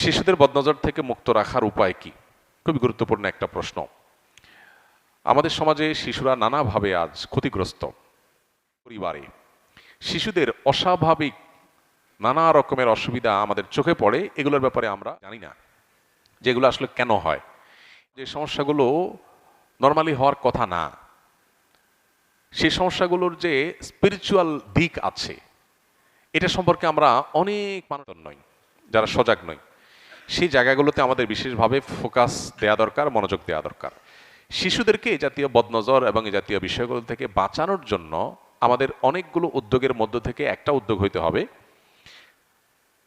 শিশুদের বদনজর থেকে মুক্ত রাখার উপায় কি? খুবই গুরুত্বপূর্ণ একটা প্রশ্ন। আমাদের সমাজে শিশুরা নানাভাবে আজ ক্ষতিগ্রস্ত। পরিবারে শিশুদের অস্বাভাবিক নানা রকমের অসুবিধা আমাদের চোখে পড়ে, এগুলোর ব্যাপারে আমরা জানি না। যে এগুলো আসলে কেন হয়? যে সমস্যাগুলো নর্মালি হওয়ার কথা না। সেই সমস্যাগুলোর যে স্পিরিচুয়াল দিক আছে, এটা সম্পর্কে আমরা অনেক মানুষ নই, যারা সজাগ নই। সেই জায়গাগুলোতে আমাদের বিশেষভাবে ফোকাস দেওয়া দরকার, মনোযোগ দেওয়া দরকার। শিশুদেরকে এই জাতীয় বদনজর এবং এই জাতীয় বিষয়গুলো থেকে বাঁচানোর জন্য আমাদের অনেকগুলো উদ্যোগের মধ্য থেকে একটা উদ্যোগ হইতে হবে।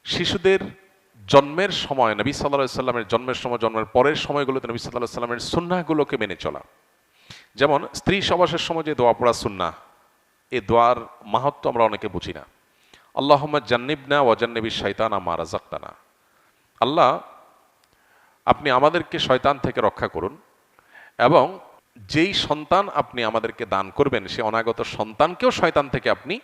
শিশুদের জন্মের সময়, নবী সাল্লাহ সাল্লামের জন্মের সময়, জন্মের পরের সময়গুলোতে নবী সাল্লাহ সাল্লামের সুন্নাহগুলোকে মেনে চলা। যেমন, স্ত্রী সবাসের সময় যে দোয়া পড়া সুন্না এই দোয়ার মাহাত্ম আমরা অনেকে বুঝি না। আল্লাহম্মদ জান্নিবনা ওয়াজান্নবী শৈতান আমার রাজাক্তানা আল্লাহ, আপনি আমাদেরকে শয়তান থেকে রক্ষা করুন এবং যেই সন্তান আপনি আমাদেরকে দান করবেন, সে অনাগত সন্তানকেও শয়তান থেকে আপনি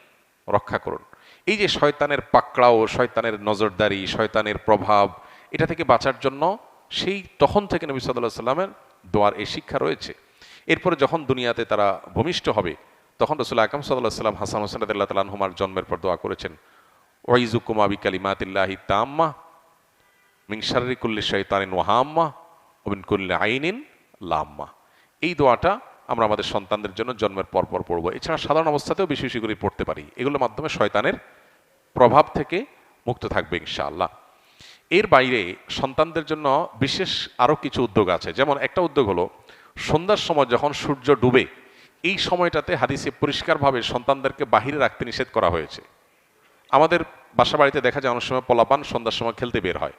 রক্ষা করুন। এই যে শয়তানের পাকড়াও, শয়তানের নজরদারি, শয়তানের প্রভাব, এটা থেকে বাঁচার জন্য সেই তখন থেকে নবী সাল্লাহ সাল্লামের দোয়ার এই শিক্ষা রয়েছে। এরপরে যখন দুনিয়াতে তারা ভূমিষ্ঠ হবে, তখন রসুল আকাম সাল্লাহ সাল্লাম হাসান হোসেন আদাল্লাহ তালাহুমার জন্মের পর দোয়া করেছেন ওয়াইজুকুমা বিকালিমাতিল্লাহি তাম্মা মিং শারিকুল্লি শৈতানিন ওয়াহাম্মা ওবিন কুল্লি আইনিন লাম্মা। এই দোয়াটা আমরা আমাদের সন্তানদের জন্য জন্মের পর পর পড়ব। এছাড়া সাধারণ অবস্থাতেও বেশি বেশি করে পড়তে পারি। এগুলোর মাধ্যমে শয়তানের প্রভাব থেকে মুক্ত থাকবে ইনশাআল্লাহ। এর বাইরে সন্তানদের জন্য বিশেষ আরও কিছু উদ্যোগ আছে। যেমন একটা উদ্যোগ হলো, সন্ধ্যার সময় যখন সূর্য ডুবে, এই সময়টাতে হাদিসে পরিষ্কারভাবে সন্তানদেরকে বাহিরে রাখতে নিষেধ করা হয়েছে। আমাদের বাসা বাড়িতে দেখা যায় অনেক সময় পলাপান সন্ধ্যার সময় খেলতে বের হয়।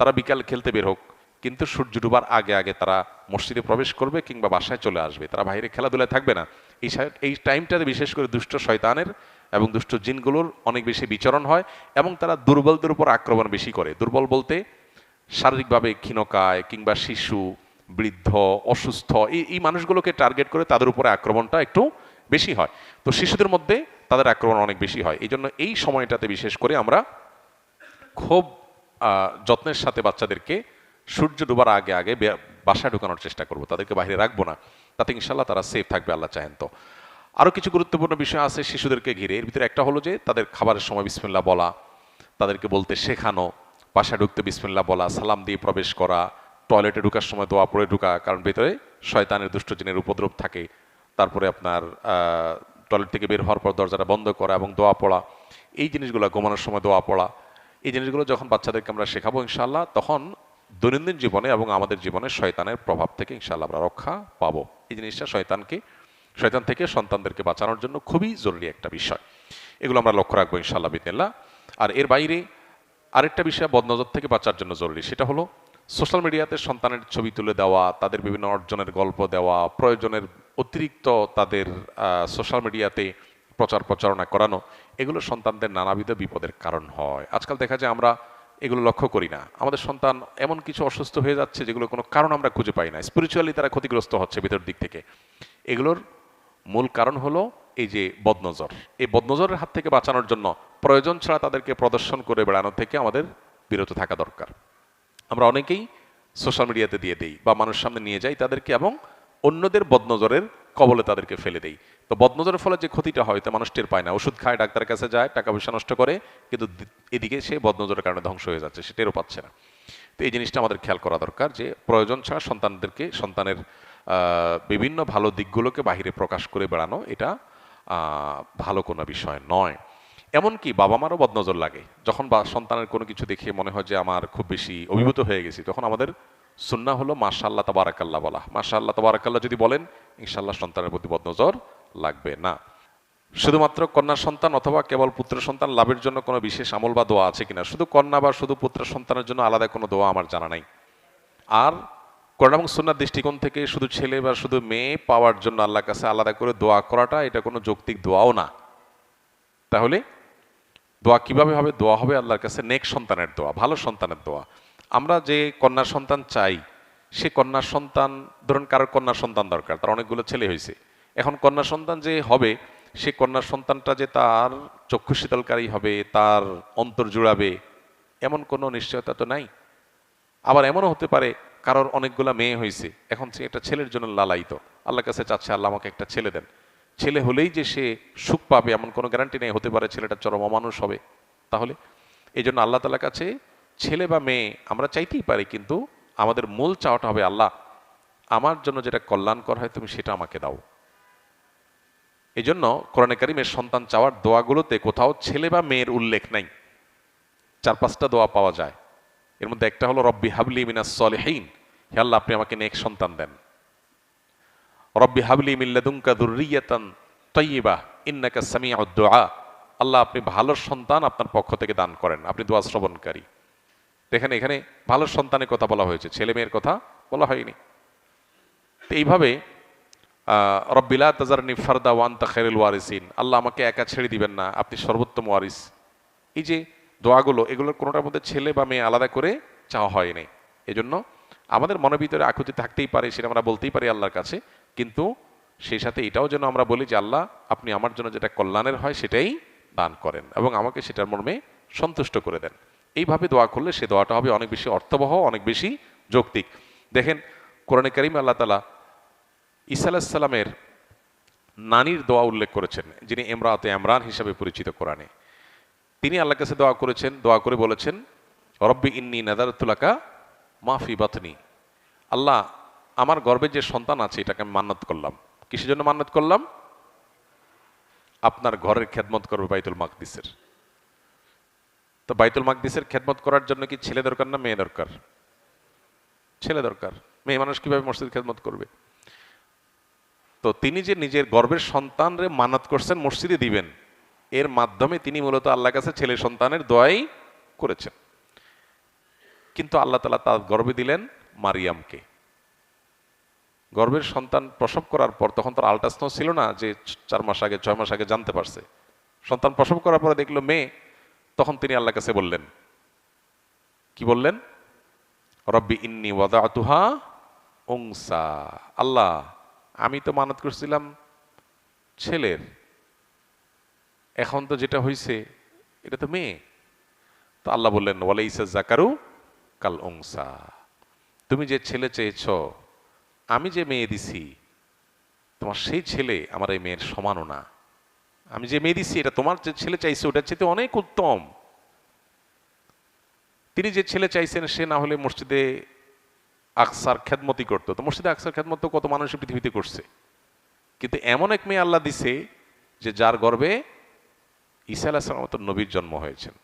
তারা বিকাল খেলতে বের হোক। কিন্তু সূর্য ডুবার আগে আগে তারা মসজিদে প্রবেশ করবে কিংবা বাসায় চলে আসবে। তারা বাইরে খেলাধুলায় থাকবে না। এই এই টাইমটাতে বিশেষ করে দুষ্ট শয়তানের এবং দুষ্ট জিনগুলোর অনেক বেশি বিচরণ হয় এবং তারা দুর্বলদের উপর আক্রমণ বেশি করে। দুর্বল বলতে শারীরিকভাবে ক্ষীণকায় কিংবা শিশু, বৃদ্ধ, অসুস্থ, এই এই মানুষগুলোকে টার্গেট করে তাদের উপরে আক্রমণটা একটু বেশি হয়। তো শিশুদের মধ্যে তাদের আক্রমণ অনেক বেশি হয়। এই জন্য এই সময়টাতে বিশেষ করে আমরা খুব যত্নের সাথে বাচ্চাদেরকে সূর্য ডুবার আগে আগে বাসায় ঢুকানোর চেষ্টা করব। তাদেরকে বাইরে রাখব না। তাতে ইনশাল্লাহ তারা সেফ থাকবে আল্লাহ চাহেন তো। আরও কিছু গুরুত্বপূর্ণ বিষয় আছে শিশুদেরকে ঘিরে। এর ভিতরে একটা হলো যে, তাদের খাবারের সময় বিসমিল্লা বলা, তাদেরকে বলতে শেখানো, বাসায় ঢুকতে বিসমিল্লা বলা, সালাম দিয়ে প্রবেশ করা, টয়লেটে ঢুকার সময় দোয়া পড়ে ঢুকা, কারণ ভেতরে শয়তানের দুষ্ট জিনের উপদ্রব থাকে। তারপরে আপনার টয়লেট থেকে বের হওয়ার পর দরজাটা বন্ধ করা এবং দোয়া পড়া। এই জিনিসগুলো ঘুমানোর সময় দোয়া পড়া। এই জিনিসগুলো যখন বাচ্চাদেরকে আমরা শেখাবো ইনশাল্লাহ তখন দৈনন্দিন জীবনে এবং আমাদের জীবনে শয়তানের প্রভাব থেকে ইনশাল্লাহ আমরা রক্ষা পাবো। এই জিনিসটা শয়তানকে, শয়তান থেকে সন্তানদেরকে বাঁচানোর জন্য খুবই জরুরি একটা বিষয়। এগুলো আমরা লক্ষ্য রাখব ইনশাল্লাহ বিদিল্লা আর এর বাইরে আরেকটা বিষয় বদনজর থেকে বাঁচার জন্য জরুরি, সেটা হলো সোশ্যাল মিডিয়াতে সন্তানের ছবি তুলে দেওয়া, তাদের বিভিন্ন অর্জনের গল্প দেওয়া, প্রয়োজনের অতিরিক্ত তাদের সোশ্যাল মিডিয়াতে প্রচার প্রচারণা করানো, এগুলো সন্তানদের নানাবিধ বিপদের কারণ হয়। আজকাল দেখা যায় আমরা এগুলো লক্ষ্য করি না। আমাদের সন্তান এমন কিছু অসুস্থ হয়ে যাচ্ছে যেগুলো কোনো কারণ আমরা খুঁজে পাই না। স্পিরিচুয়ালি তারা ক্ষতিগ্রস্ত হচ্ছে ভিতর দিক থেকে। এগুলোর মূল কারণ হলো এই যে বদনজর। এই বদনজরের হাত থেকে বাঁচানোর জন্য প্রয়োজন ছাড়া তাদেরকে প্রদর্শন করে বেড়ানো থেকে আমাদের বিরত থাকা দরকার। আমরা অনেকেই সোশ্যাল মিডিয়াতে দিয়ে দেই বা মানুষের সামনে নিয়ে যাই তাদেরকে এবং অন্যদের বদনজরের কবলে তাদেরকে ফেলে দেই। তো বদনজরের ফলে যে ক্ষতিটা হয়, তা মানুষ টের পায় না। ওষুধ খায়, ডাক্তারের কাছে যায়, টাকা পয়সা নষ্ট করে, কিন্তু এদিকে সে বদনজরের কারণে ধ্বংস হয়ে যাচ্ছে, সে টেরও পাচ্ছে না। তো এই জিনিসটা আমাদের খেয়াল করা দরকার যে, প্রয়োজন ছাড়া সন্তানদেরকে, সন্তানের বিভিন্ন ভালো দিকগুলোকে বাহিরে প্রকাশ করে বেড়ানো, এটা ভালো কোনো বিষয় নয়। এমনকি বাবা মারও বদনজর লাগে। যখন বা, সন্তানের কোনো কিছু দেখে মনে হয় যে, আমার খুব বেশি অভিভূত হয়ে গেছি, তখন আমাদের সুন্না হলো মাশাল্লাহ তাবারাকাল্লাহ বলা। মাশাল্লাহ তাবারাকাল্লাহ যদি বলেন ইনশাল্লাহ সন্তানের প্রতি বদনজর লাগবে না। শুধুমাত্র কন্যা সন্তান অথবা কেবল পুত্র সন্তান লাভের জন্য কোনো বিশেষ আমল বা দোয়া আছে কিনা? শুধু কন্যা বা শুধু পুত্র সন্তানের জন্য আলাদা কোনো দোয়া আমার জানা নাই। আর কোরআন এবং সুন্নার দৃষ্টিকোণ থেকে শুধু ছেলে বা শুধু মেয়ে পাওয়ার জন্য আল্লাহর কাছে আলাদা করে দোয়া করাটা এটা কোনো যৌক্তিক দোয়াও না। তাহলে দোয়া কীভাবে হবে? দোয়া হবে আল্লাহর কাছে নেক সন্তানের দোয়া, ভালো সন্তানের দোয়া। আমরা যে কন্যা সন্তান চাই, সে কন্যা সন্তান, ধরুন কারোর কন্যা সন্তান দরকার, তার অনেকগুলো ছেলে হয়েছে। এখন কন্যা সন্তান যে হবে, সে কন্যা সন্তানটা যে তার চক্ষু শীতলকারী হবে, তার অন্তর জুড়াবে, এমন কোনো নিশ্চয়তা তো নাই? আবার এমনও হতে পারে, কারোর অনেকগুলা মেয়ে হয়েছে, এখন সে একটা ছেলের জন্য লালায়িত। আল্লাহ কাছে চাচ্ছে, আল্লাহ আমাকে একটা ছেলে দেন। ছেলে হলেই যে সে সুখ পাবে, এমন কোনো গ্যারান্টি নেই, হতে পারে ছেলেটা চরম অমানুষ হবে। তাহলে এই জন্য আল্লাহ তালার কাছে ছেলে বা মেয়ে আমরা চাইতেই পারি, কিন্তু আমাদের মূল চাওয়াটা হবে আল্লাহ, আমার জন্য যেটা কল্যাণকর হয় তুমি সেটা আমাকে দাও। এই জন্য কোরআনে কারিমের সন্তান চাওয়ার দোয়াগুলোতে কোথাও ছেলে বা মেয়ের উল্লেখ নাই। চার পাঁচটা দোয়া পাওয়া যায়। এর মধ্যে একটা হলো, রব্বি হাবলি মিনাস সলেহীন। হে আল্লাহ, আপনি আমাকে নেক সন্তান দেন। রব্বি হাবলি মিল্লাদুঙ্কা দুর্রিয়াতান তৈবা ইন্নাকা সামি দোয়া আল্লাহ, আপনি ভালো সন্তান আপনার পক্ষ থেকে দান করেন। আপনি দোয়া শ্রবণকারী। দেখেন, এখানে ভালো সন্তানের কথা বলা হয়েছে, ছেলে মেয়ের কথা বলা হয়নি। তো এইভাবে রব্বিলা তাজারনি ফারদা ওয়ান তাখেরুল ওয়ারিসিন। আল্লাহ আমাকে একা ছেড়ে দিবেন না, আপনি সর্বোত্তম ওয়ারিস। এই যে দোয়াগুলো, এগুলোর কোনোটার মধ্যে ছেলে বা মেয়ে আলাদা করে চাওয়া হয়নি এজন্য আমাদের মনের ভিতরে আকুতি থাকতেই পারে, সেটা আমরা বলতেই পারি আল্লাহর কাছে। কিন্তু সেই সাথে এটাও যেন আমরা বলি যে, আল্লাহ, আপনি আমার জন্য যেটা কল্যাণের হয় সেটাই দান করেন এবং আমাকে সেটার মর্মে সন্তুষ্ট করে দেন। এইভাবে দোয়া করলে সে দোয়াটা হবে অনেক বেশি অর্থবহ, অনেক বেশি যৌক্তিক। দেখেন, কোরআনে করিম আল্লাহ তালা ঈসা আলাহিসাল্লামের নানির দোয়া উল্লেখ করেছেন, যিনি এমরাতে এমরান হিসাবে পরিচিত কোরআনে। তিনি আল্লাহ কাছে দোয়া করেছেন, দোয়া করে বলেছেন রব্বি ইন্নি নাদারতুলাকা মাফি বাতনি। আল্লাহ, আমার গর্বে যে সন্তান আছে, এটাকে আমি মান্নত করলাম। কিসের জন্য মান্নত করলাম? আপনার ঘরের খেদমত করবে বাইতুল মাকদিসের। তো বাইতুল মাকদিসের খেদমত করার জন্য কি ছেলে দরকার না মেয়ে দরকার? ছেলে দরকার। মেয়ে মানুষ কীভাবে মসজিদ খেদমত করবে? তো তিনি যে নিজের গর্বের সন্তানরে মানত করছেন, মসজিদে দিবেন, এর মাধ্যমে তিনি মূলত আল্লাহ কাছে ছেলে সন্তানের দোয়াই করেছেন। কিন্তু আল্লাহ তালা তার গর্বে দিলেন মারিয়ামকে। গর্বের সন্তান প্রসব করার পর তখন তার আল্ট্রাসাউন্ড ছিল না যে চার মাস আগে, ছয় মাস আগে জানতে পারছে। সন্তান প্রসব করার পরে দেখল মেয়ে, তখন তিনি আল্লাহ কাছে বললেন, কি বললেন? রব্বি ইন্নি ওয়াদাতুহা উংসা আল্লাহ আমি তো মানত করছিলাম ছেলের। এখন তো যেটা হয়েছে এটা তো মেয়ে। তো আল্লাহ বললেন, ওয়ালাইসা জাকারু কাল উংসা তুমি যে ছেলে চেয়েছ, আমি যে মেয়ে দিছি, তোমার সেই ছেলে আমার এই মেয়ের সমানও না। আমি যে মেয়ে দিছি, এটা তোমার যে ছেলে চাইছে, ওটার চেয়ে অনেক উত্তম। তিনি যে ছেলে চাইছেন, সে না হলে মসজিদে আকসার খেদমতি করতো। তো মসজিদে আকসার খেদমত কত মানুষ পৃথিবীতে করছে। কিন্তু এমন এক মেয়ে আল্লাহ দিছে যে যার গর্বে ঈসা আলাহ সালাম মতো নবীর জন্ম হয়েছেন।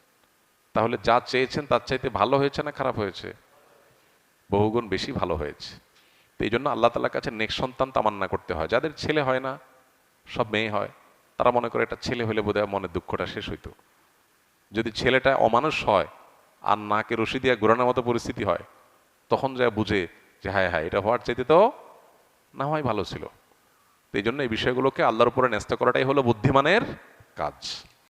তাহলে যা চেয়েছেন তার চাইতে ভালো হয়েছে না খারাপ হয়েছে? বহুগুণ বেশি ভালো হয়েছে। তো এই জন্য আল্লাহ তালার কাছে নেক্সট সন্তান তামান্না করতে হয়। যাদের ছেলে হয় না, সব মেয়ে হয়, তারা মনে করে এটা ছেলে হলে বোধহয় মনের দুঃখটা শেষ হইতো। যদি ছেলেটা অমানুষ হয়, আর নাকে রশি দিয়া ঘোরানোর মতো পরিস্থিতি হয় তখন যা বুঝে যে হায় হায়, এটা হওয়ার চাইতে তো না হয় ভালো ছিল। এই জন্য এই বিষয়গুলোকে আল্লাহর উপরে ন্যস্ত করাটাই হলো বুদ্ধিমানের কাজ।